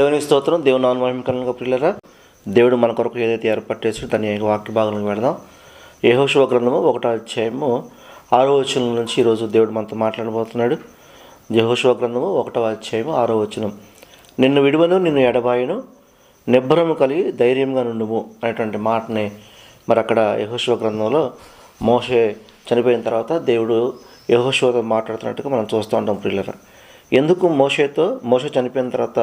దేవుని స్తోత్రం దేవుని నామహిమకరంగా ప్రియులరా. దేవుడు మన కొరకు ఏదైతే ఏర్పాటు చేసి దాని వాక్య భాగంలోకి వెళదాం యహోశివ గ్రంథము ఒకటో అధ్యాయము ఆరో వచనం నుంచి ఈరోజు దేవుడు మనతో మాట్లాడబోతున్నాడు. యహోశివ గ్రంథము ఒకటో అధ్యాయము ఆరో వచనం. నిన్ను విడువను నిన్ను ఎడబాయను నిబ్బరము కలిగి ధైర్యంగా నుండుము అనేటువంటి మాటని మరి అక్కడ యహోశివ గ్రంథంలో మోషే చనిపోయిన తర్వాత దేవుడు యహోశివతో మాట్లాడుతున్నట్టుగా మనం చూస్తూ ఉంటాం ప్రియులరా. ఎందుకు మోషేతో మోస చనిపోయిన తర్వాత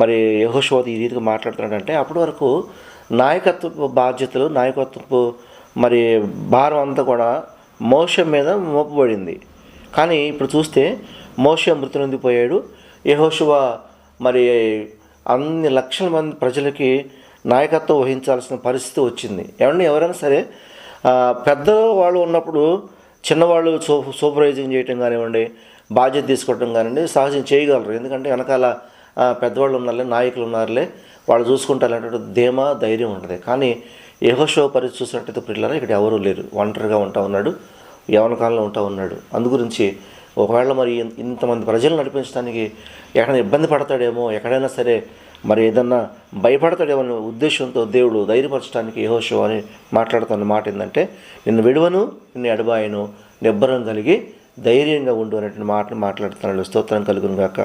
మరి యహోషోది ఈ రీతిగా మాట్లాడుతున్నాడంటే అప్పటి వరకు నాయకత్వపు బాధ్యతలు నాయకత్వపు మరి భారం అంతా కూడా మోషం మీద మోపబడింది. కానీ ఇప్పుడు చూస్తే మోష మృతి నొందిపోయాడు యహోశివ మరి అన్ని లక్షల మంది ప్రజలకి నాయకత్వం వహించాల్సిన పరిస్థితి వచ్చింది. ఏమన్నా ఎవరైనా సరే పెద్ద వాళ్ళు ఉన్నప్పుడు చిన్నవాళ్ళు సూ సూపర్వైజింగ్ చేయటం కానివ్వండి బాధ్యత తీసుకోవటం కానివ్వండి సహజం చేయగలరు. ఎందుకంటే వెనకాల పెద్దవాళ్ళు ఉన్నారులే నాయకులు ఉన్నారులే వాళ్ళు చూసుకుంటారు ధీమా ధైర్యం ఉంటుంది. కానీ యహోషో పరిస్థితి చూసినట్టయితే పిల్లలు ఇక్కడ ఎవరూ లేరు. ఒంటరిగా ఉంటా ఉన్నాడు యవనకాలంలో ఉంటా ఉన్నాడు. అందు గురించి ఒకవేళ మరి ఇంతమంది ప్రజలు నడిపించడానికి ఎక్కడైనా ఇబ్బంది పడతాడేమో ఎక్కడైనా సరే మరి ఏదన్నా భయపడతాడేమో అనే ఉద్దేశంతో దేవుడు ధైర్యపరచడానికి యహోషో అని మాట్లాడుతున్న మాట ఏంటంటే నిన్ను విడువను నిన్ను ఎడబాయను నిబ్బరం కలిగి ధైర్యంగా ఉండు అనేటువంటి మాటను మాట్లాడుతున్నాడు. స్తోత్రం కలుగును గాక.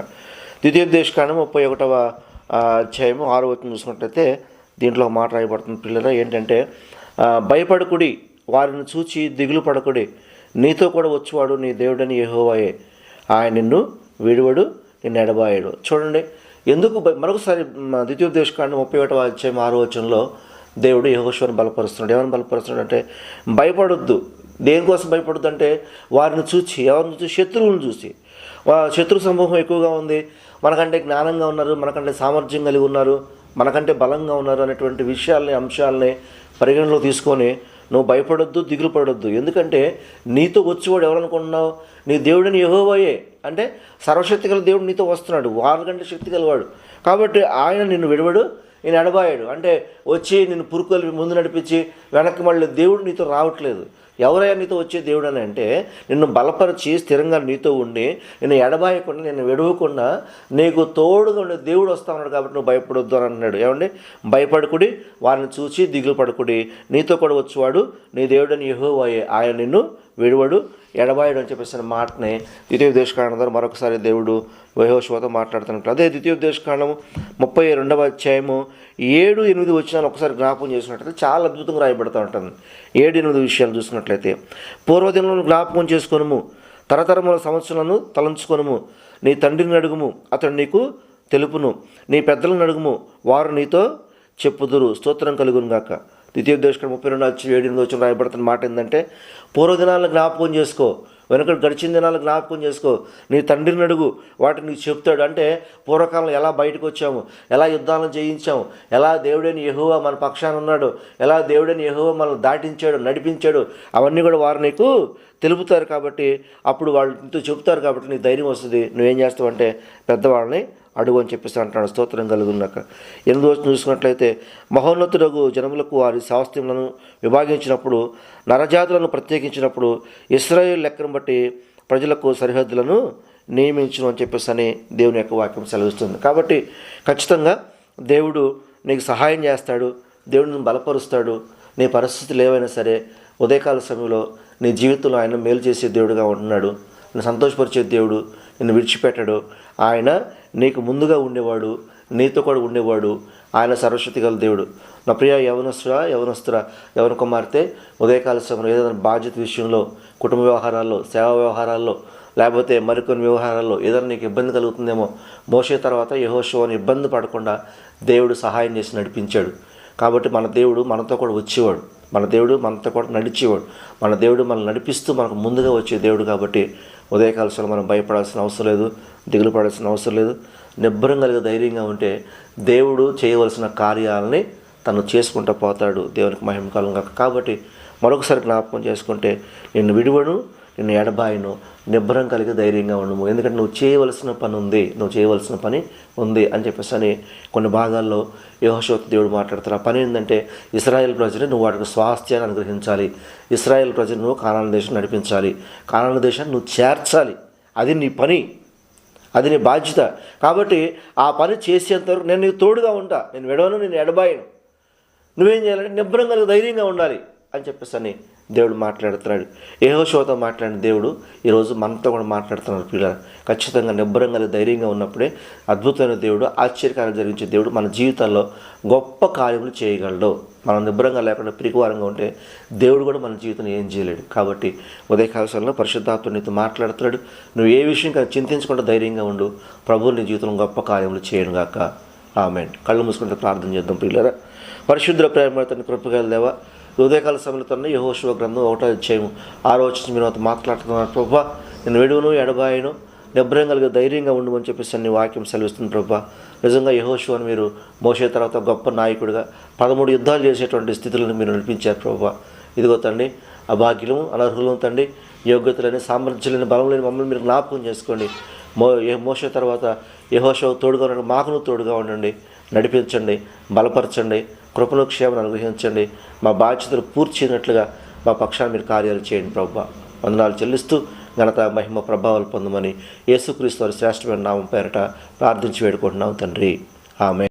ద్వితీయోపదేశకాండం ముప్పై ఒకటవ అధ్యాయము ఆరో వచ్చిన చూసుకున్నట్లయితే దీంట్లో మాట రాయబడుతుంది. పిల్లల ఏంటంటే భయపడకుడి వారిని చూచి దిగులు పడకుడి. నీతో కూడా వచ్చేవాడు నీ దేవుడని యెహోవాయే. ఆయన నిన్ను విడువడు నిన్ను ఎడబాయాడు. చూడండి ఎందుకు భయ- మరొకసారి మ, ద్వితీయోపదేశకాండం ముప్పై ఒకటవ అధ్యాయం ఆరో వచనంలో దేవుడు యహోశ్వరుని బలపరుస్తున్నాడు. ఏమని బలపరుస్తున్నాడు అంటే భయపడొద్దు. దేనికోసం భయపడొద్దు అంటే వారిని చూసి ఎవరిని చూసి శత్రువులను చూసి. శత్రు సమూహం ఎక్కువగా ఉంది. మనకంటే జ్ఞానంగా ఉన్నారు మనకంటే సామర్థ్యం కలిగి ఉన్నారు మనకంటే బలంగా ఉన్నారు అనేటువంటి విషయాల్ని అంశాలని పరిగణలో తీసుకొని నువ్వు భయపడొద్దు దిగులు పడొద్దు. ఎందుకంటే నీతో వచ్చేవాడు ఎవరనుకుంటున్నావు? నీ దేవుడిని యహోవాయే. అంటే సర్వశక్తి గల దేవుడు నీతో వస్తున్నాడు. వాళ్ళకంటే శక్తి గలవాడు. కాబట్టి ఆయన నిన్ను విడవడు నేను ఎడబాయాడు. అంటే వచ్చి నిన్ను పురుకొలిపి ముందు నడిపించి వెనక్కి మళ్ళీ దేవుడు నీతో రావట్లేదు. ఎవరైనా నీతో వచ్చే దేవుడు అని అంటే నిన్ను బలపరిచి స్థిరంగా నీతో ఉండి నిన్ను ఎడబాయకుండా నిన్ను విడవకుండా నీకు తోడుగా ఉండే దేవుడు వస్తా ఉన్నాడు కాబట్టి నువ్వు భయపడొద్దు అని అన్నాడు. ఏమండి? భయపడకుడి వారిని చూసి దిగులు పడకుడి. నీతో కూడా వచ్చేవాడు నీ దేవుడని యహోవాయే. ఆయన నిన్ను విడువడు ఎడబాయడు అని చెప్పేసిన మాటని ద్వితీయోపదేశకాండం ద్వారా మరొకసారి దేవుడు వయోశివతో మాట్లాడుతున్నట్లు. అదే ద్వితీయోపదేశకాండం ముప్పై రెండవ అధ్యాయము ఏడు ఎనిమిది వచ్చిన ఒకసారి జ్ఞాపకం చేసినట్లయితే చాలా అద్భుతంగా రాయబడుతూ ఉంటుంది. ఏడు ఎనిమిది విషయాలు చూసినట్లయితే పూర్వదినంలో జ్ఞాపకం చేసుకొనుము. తరతరముల సంవత్సరాలను తలంచుకొనుము. నీ తండ్రిని అడుగుము అతడు నీకు తెలుపును. నీ పెద్దలను అడుగుము వారు నీతో చెప్పుదురు. స్తోత్రం కలుగునుగాక ద్వితీయోపదేశం ముప్పై రెండు వచ్చి ఏడు ఎనిమిది వచ్చిన రాయబడుతున్న మాట ఏంటంటే పూర్వదినాలను జ్ఞాపకం చేసుకో. వెనుక గడిచిన దినాలు జ్ఞాపకం చేసుకో. నీ తండ్రిని అడుగు. వాటిని నీకు చెప్తాడు. అంటే పూర్వకాలం ఎలా బయటకు వచ్చాము? ఎలా యుద్ధాలను జయించాము? ఎలా దేవుడైన యెహోవా మన పక్షాన ఉన్నాడు? ఎలా దేవుడైన యెహోవా మనల్ని దాటించాడు నడిపించాడు? అవన్నీ కూడా వారు నీకు తెలుపుతారు కాబట్టి అప్పుడు వాళ్ళు నీతో చెబుతారు కాబట్టి నీకు ధైర్యం వస్తుంది. నువ్వేం చేస్తావు అంటే పెద్దవాళ్ళని అడుగు అని చెప్పేసి అంటాడు స్తోత్రం కలుగున్నాక ఎనిమిది రోజులు చూసుకున్నట్లయితే మహోన్నతులకు జనములకు వారి స్వాస్థ్యములను విభాగించినప్పుడు నరజాతులను ప్రత్యేకించినప్పుడు ఇస్రాయేల్ లెక్కను బట్టి ప్రజలకు సరిహద్దులను నియమించను అని చెప్పేసి అని దేవుని యొక్క వాక్యం సెలవిస్తుంది. కాబట్టి ఖచ్చితంగా దేవుడు నీకు సహాయం చేస్తాడు దేవుడిని బలపరుస్తాడు నీ పరిస్థితులు ఏవైనా సరే ఉదయకాల సమయంలో నీ జీవితంలో ఆయన మేలు చేసే దేవుడుగా ఉంటున్నాడు నిన్ను సంతోషపరిచే దేవుడు నిన్ను విడిచిపెట్టాడు. ఆయన నీకు ముందుగా ఉండేవాడు నీతో కూడా ఉండేవాడు ఆయన సర్వశక్తి గల దేవుడు. నా ప్రియ యవనస్తురా యవనస్తురా యవన కుమార్తె ఉదయకాల సమయంలో ఏదైనా బాధ్యత విషయంలో కుటుంబ వ్యవహారాల్లో సేవా వ్యవహారాల్లో లేకపోతే మరికొన్ని వ్యవహారాల్లో ఏదైనా నీకు ఇబ్బంది కలుగుతుందేమో మోసే తర్వాత యహోషోని ఇబ్బంది పడకుండా దేవుడు సహాయం చేసి నడిపించాడు. కాబట్టి మన దేవుడు మనతో కూడా వచ్చేవాడు. మన దేవుడు మనతో కూడా నడిచేవాడు. మన దేవుడు మనల్ని నడిపిస్తూ మనకు ముందుగా వచ్చే దేవుడు కాబట్టి ఉదయకాల మనం భయపడాల్సిన అవసరం లేదు దిగులు పడాల్సిన అవసరం లేదు. నిబ్బరం కలిగి ధైర్యంగా ఉంటే దేవుడు చేయవలసిన కార్యాలని తను చేసుకుంటూ పోతాడు దేవునికి మహిమ కాలం కాక కాబట్టి మరొకసారి జ్ఞాపకం చేసుకుంటే నిన్ను విడువను నిన్ను ఎడబాయిను నిబ్బరం కలిగి ధైర్యంగా ఉండము. ఎందుకంటే నువ్వు చేయవలసిన పని ఉంది. నువ్వు చేయవలసిన పని ఉంది అని చెప్పేసి అని కొన్ని భాగాల్లో యోహశోత్ దేవుడు మాట్లాడతారు. ఆ పని ఏంటంటే ఇస్రాయేల్ ప్రజలు నువ్వు వాటికి స్వాస్థ్యాన్ని అనుగ్రహించాలి. ఇస్రాయేల్ ప్రజలు నువ్వు కానాల దేశం నడిపించాలి. కానాల దేశాన్ని నువ్వు చేర్చాలి. అది నీ పని. అది నీ బాధ్యత. కాబట్టి ఆ పని చేసేంతవరకు నేను నీకు తోడుగా ఉంటా. నేను విడవను నేను ఎడబాయను. నువ్వేం చేయాలంటే నిబ్బరంగా ధైర్యంగా ఉండాలి అని చెప్పేసి అని దేవుడు మాట్లాడుతున్నాడు. ఏహోషోతో మాట్లాడిన దేవుడు ఈరోజు మనతో కూడా మాట్లాడుతున్నాడు పిల్లలు. ఖచ్చితంగా నిబ్బరంగా ధైర్యంగా ఉన్నప్పుడే అద్భుతమైన దేవుడు ఆశ్చర్యకారం జరిగించే దేవుడు మన జీవితాల్లో గొప్ప కార్యములు చేయగలడు. మనం నిబ్బరంగా లేకుండా పిరికివారంగా ఉంటే దేవుడు కూడా మన జీవితం ఏం చేయలేడు. కాబట్టి ఉదయ కాలశాలలో పరిశుద్ధాత్మ నీతో మాట్లాడుతున్నాడు. నువ్వు ఏ విషయం కానీ చింతించకుండా ధైర్యంగా ఉండు. ప్రభువు నీ జీవితంలో గొప్ప కార్యములు చేయను గాక. ఆమె కళ్ళు మూసుకుంటే ప్రార్థన చేద్దాం పిల్లరా. పరిశుద్ధ ప్రేమ తన కృపగలదేవా ఉదయకాల సమయంలో యహోశివ గ్రంథం ఒకటో అధ్యాయం ఆరో వచ్చి మీరు నాతో మాట్లాడుతున్నారు. ప్రభా నేను వెడువును ఎడబాయను నిబ్రం కలిగి ధైర్యంగా ఉండమని చెప్పేసి అన్ని వాక్యం సెలవిస్తుంది ప్రభా. నిజంగా యహోశివని మీరు మోసే తర్వాత గొప్ప నాయకుడిగా పదమూడు యుద్ధాలు చేసేటువంటి స్థితులను మీరు నడిపించారు ప్రభా. ఇదిగో తండ్రి అభాగ్యులము అనర్హులం తండ్రి యోగ్యతలని సామర్థ్యులని బలం లేని మమ్మల్ని మీరు జ్ఞాపకం చేసుకోండి. మో మోసే తర్వాత యహోశివ తోడుగా ఉండండి మాకును తోడుగా ఉండండి. నడిపించండి బలపరచండి. కృపలో క్షేమను అనుగ్రహించండి. మా బాధ్యతలు పూర్చినట్లుగా మా పక్షాన్ని మీరు కార్యాలు చేయండి ప్రభా. వందనాలు చెల్లిస్తూ ఘనత మహిమ ప్రభావాలు పొందమని యేసుక్రీస్తు వారి శ్రేష్టమైన నామం పేరట ప్రార్థించి వేడుకుంటున్నాం తండ్రి. ఆమె